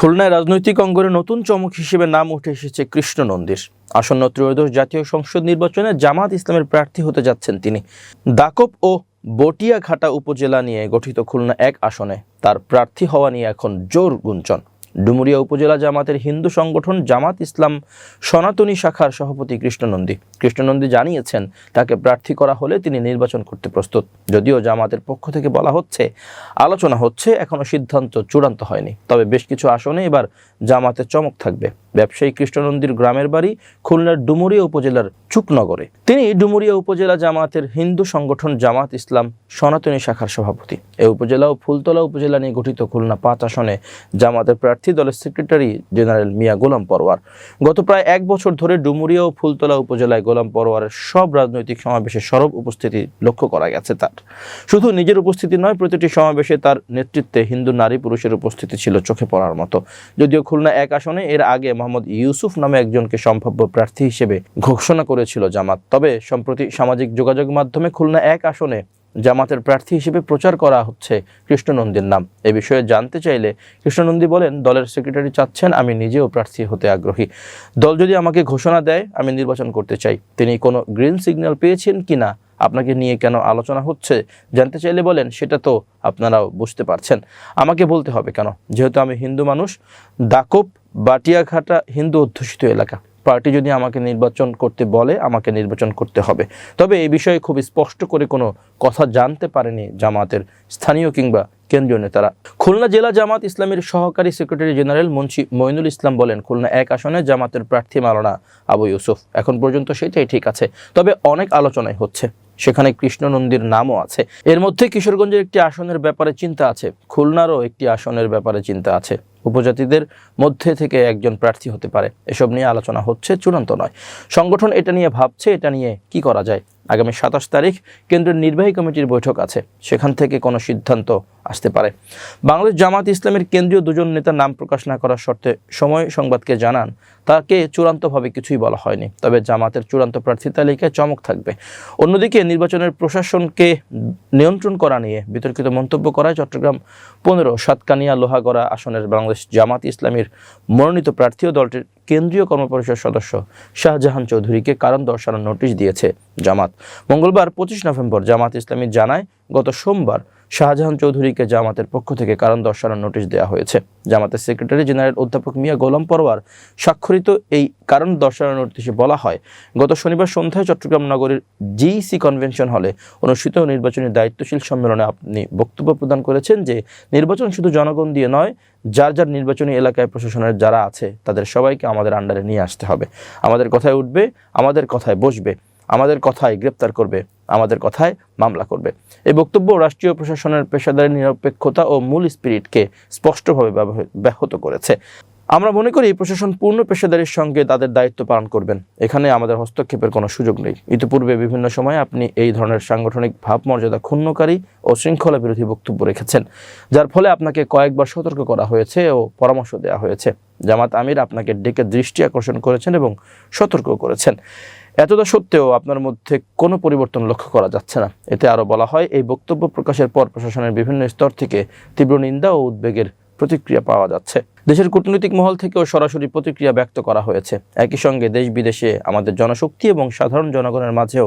খুলনায় রাজনৈতিক অঙ্গনে নতুন চমক হিসেবে নাম উঠে এসেছে কৃষ্ণ নন্দীর আসন্ন ত্রয়োদশ জাতীয় সংসদ নির্বাচনে জামাত ইসলামের প্রার্থী হতে যাচ্ছেন তিনি। দাকব ও বটিয়াঘাটা উপজেলা নিয়ে গঠিত খুলনা এক আসনে তার প্রার্থী হওয়া নিয়ে এখন জোর গুঞ্জন। ডুমুরিয়া উপজেলা জামাতের হিন্দু সংগঠন জামাত ইসলাম সনাতনী শাখার সভাপতি কৃষ্ণনন্দী। কৃষ্ণনন্দী জানিয়েছেন, তাকে প্রার্থী করা হলে তিনি নির্বাচন করতে প্রস্তুত। যদিও জামাতের পক্ষ থেকে বলা হচ্ছে, আলোচনা হচ্ছে, এখনও সিদ্ধান্ত চূড়ান্ত হয়নি। তবে বেশ কিছু আসনে এবার জামাতের চমক থাকবে। ব্যবসায়ী কৃষ্ণনন্দীর গ্রামের বাড়ি খুলনার ডুমুরিয়া উপজেলার চুকনগরে। তিনি ডুমুরিয়া উপজেলা জামাতের হিন্দু সংগঠন জামাত ইসলাম সনাতনী শাখার সভাপতি। এই উপজেলা ও ফুলতলা উপজেলা নিয়ে গঠিত খুলনা পাঁচ আসনে জামাতের প্রার্থী দলের সেক্রেটারি জেনারেল মিয়া গোলাম পরওয়ার গত প্রায় এক বছর ধরে ডুমুরিয়া ও ফুলতলা উপজেলায় গোলাম পরোয়ারের সব রাজনৈতিক সমাবেশে সরব উপস্থিতি লক্ষ্য করা গেছে তার। শুধু নিজের উপস্থিতি নয়, প্রতিটি সমাবেশে তার নেতৃত্বে হিন্দু নারী পুরুষের উপস্থিতি ছিল চোখে পড়ার মতো। যদিও খুলনা এক আসনে, এর আগে মোহাম্মদ ইউসুফ নামে একজনকে সম্ভাব্য প্রার্থী হিসেবে ঘোষণা করেছিল জামাত। তবে সম্প্রতি সামাজিক যোগাযোগ মাধ্যমে খুলনা এক আসনে জামাতের প্রার্থী হিসেবে প্রচার করা হচ্ছে কৃষ্ণনন্দীর নাম। এ বিষয়ে জানতে চাইলে কৃষ্ণনন্দী বলেন, দলের সেক্রেটারি চাচ্ছেন আমি নিজেও প্রার্থী হতে আগ্রহী। দল যদি আমাকে ঘোষণা দেয়, আমি নির্বাচন করতে চাই। তিনি কোনো গ্রিন সিগন্যাল পেয়েছেন কিনা আপনাকে নিয়ে কেন আলোচনা হচ্ছে? জানতে চাইলে বলেন, সেটা তো আপনারাও বুঝতে পারছেন। আমাকে বলতে হবে কেন? যেহেতু আমি হিন্দু মানুষ দাকব বাটিয়াঘাটা হিন্দু অধ্যুষিত এলাকা। পার্টি যদি আমাকে নির্বাচন করতে বলে, আমাকে নির্বাচন করতে হবে। তবে এই বিষয়ে খুব স্পষ্ট করে কোনো কথা জানতে পারেনি জামাতের স্থানীয় কিংবা কেন্দ্রীয় নেতারা। খুলনা জেলা জামাত ইসলামের সহকারী সেক্রেটারি জেনারেল মুন্সি মইনুল ইসলাম বলেন, খুলনা এক আসনে জামাতের প্রার্থী মালানা আবু ইউসুফ। এখন পর্যন্ত সেটাই ঠিক আছে, তবে অনেক আলোচনাই হচ্ছে। সেখানে কৃষ্ণনন্দীর নামও আছে। এর মধ্যে কিশোরগঞ্জের একটি আসনের ব্যাপারে চিন্তা আছে, খুলনারও একটি আসনের ব্যাপারে চিন্তা আছে। উপজাতিদের মধ্যে থেকে একজন প্রার্থী হতে পারে। এসব নিয়ে আলোচনা হচ্ছে, চূড়ান্ত নয়। সংগঠন এটা নিয়ে ভাবছে, এটা নিয়ে কি করা যায়? আগামী সাতাশ তারিখ কেন্দ্রের নির্বাহী কমিটির বৈঠক আছে। সেখান থেকে কোনো সিদ্ধান্ত আসতে পারে। বাংলাদেশ জামাত ইসলামের কেন্দ্রীয় দুজন নেতার নাম প্রকাশ না করার শর্তে সময় সংবাদকে জানান, তাকে চূড়ান্তভাবে কিছুই বলা হয়নি। তবে জামাতের চূড়ান্ত প্রার্থী তালিকায় চমক থাকবে। অন্যদিকে নির্বাচনের প্রশাসনকে নিয়ন্ত্রণ করা নিয়ে বিতর্কিত মন্তব্য করায় চট্টগ্রাম পনেরো, সাতকানিয়া, লোহাগড়া আসনের বাংলাদেশ জামাত ইসলামের মনোনীত প্রার্থী ও দলটির কেন্দ্রীয় কর্মপরিষদ সদস্য শাহজাহান চৌধুরীকে কারণ দর্শানোর নোটিশ দিয়েছে জামাত। মঙ্গলবার পঁচিশ নভেম্বর জামাত ইসলামী জানায়, গত সোমবার শাহজাহান চৌধুরীকে জামাতের পক্ষ থেকে কারণ দর্শানোর নোটিশ দেওয়া হয়েছে। জামাতের সেক্রেটারি জেনারেল অধ্যাপক মিয়া গোলাম পরওয়ার স্বাক্ষরিত এই কারণ দর্শানোর নোটিশে বলা হয়, গত শনিবার সন্ধ্যায় চট্টগ্রাম নগরীর জিইসি কনভেনশন হলে অনুষ্ঠিত নির্বাচনী দায়িত্বশীল সম্মেলনে আপনি বক্তব্য প্রদান করেছেন যে, নির্বাচন শুধু জনগণ দিয়ে নয়, যার যার নির্বাচনী এলাকায় প্রশাসনের যারা আছে, তাদের সবাইকে আমাদের আন্ডারে নিয়ে আসতে হবে। আমাদের কথায় উঠবে, আমাদের কথায় বসবে, আমাদের কথায় গ্রেপ্তার করবে আমাদের কথায় মামলা করবে। এই বক্তব্য রাষ্ট্রীয় প্রশাসনের পেশাদারি নিরপেক্ষতা ও মূল স্পিরিটকে স্পষ্টভাবে ব্যাহত করেছে। আমরা মনে করি প্রশাসন পূর্ণ পেশাদারির সঙ্গে তাদের দায়িত্ব পালন করবেন। এখানে আমাদের হস্তক্ষেপের কোনো সুযোগ নেই। ইতিপূর্বে বিভিন্ন সময়ে আপনি এই ধরনের সাংগঠনিক ভাবমর্যাদা ক্ষুণ্ণকারী ও শৃঙ্খলা বিরোধী বক্তব্য রেখেছেন, যার ফলে আপনাকে কয়েকবার সতর্ক করা হয়েছে ও পরামর্শ দেওয়া হয়েছে। জামাত আমির আপনাকে ডেকে দৃষ্টি আকর্ষণ করেছেন এবং সতর্ক করেছেন। এতটা সত্ত্বেও আপনার মধ্যে কোনো পরিবর্তন লক্ষ্য করা যাচ্ছে না। এতে আরও বলা হয়, এই বক্তব্য প্রকাশের পর প্রশাসনের বিভিন্ন স্তর থেকে তীব্র নিন্দা ও উদ্বেগের প্রতিক্রিয়া পাওয়া যাচ্ছে। দেশের কূটনৈতিক মহল থেকেও সরাসরি প্রতিক্রিয়া ব্যক্ত করা হয়েছে। একই সঙ্গে দেশ বিদেশে আমাদের জনশক্তি এবং সাধারণ জনগণের মাঝেও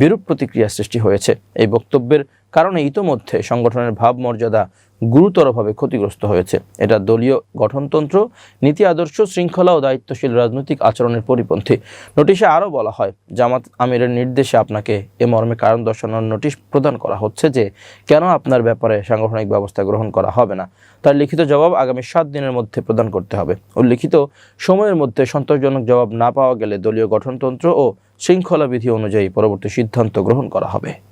বিরূপ প্রতিক্রিয়া সৃষ্টি হয়েছে। এই বক্তব্যের কারণে ইতোমধ্যে সংগঠনের ভাবমর্যাদা গুরুতরভাবে ক্ষতিগ্রস্ত হয়েছে। এটা দলীয় গঠনতন্ত্র, নীতি আদর্শ, শৃঙ্খলা ও দায়িত্বশীল রাজনৈতিক আচরণের পরিপন্থী। নোটিশে আরও বলা হয়, জামাত আমিরের নির্দেশে আপনাকে এ মর্মে কারণ দর্শানোর নোটিশ প্রদান করা হচ্ছে যে, কেন আপনার ব্যাপারে সাংগঠনিক ব্যবস্থা গ্রহণ করা হবে না? তার লিখিত জবাব আগামী সাত দিনের মধ্যে প্রদান করতে হবে। উল্লিখিত, সময়ের মধ্যে সন্তোষজনক জবাব না পাওয়া গেলে দলীয় গঠনতন্ত্র ও শৃঙ্খলা বিধি অনুযায়ী পরবর্তী সিদ্ধান্ত গ্রহণ করা হবে।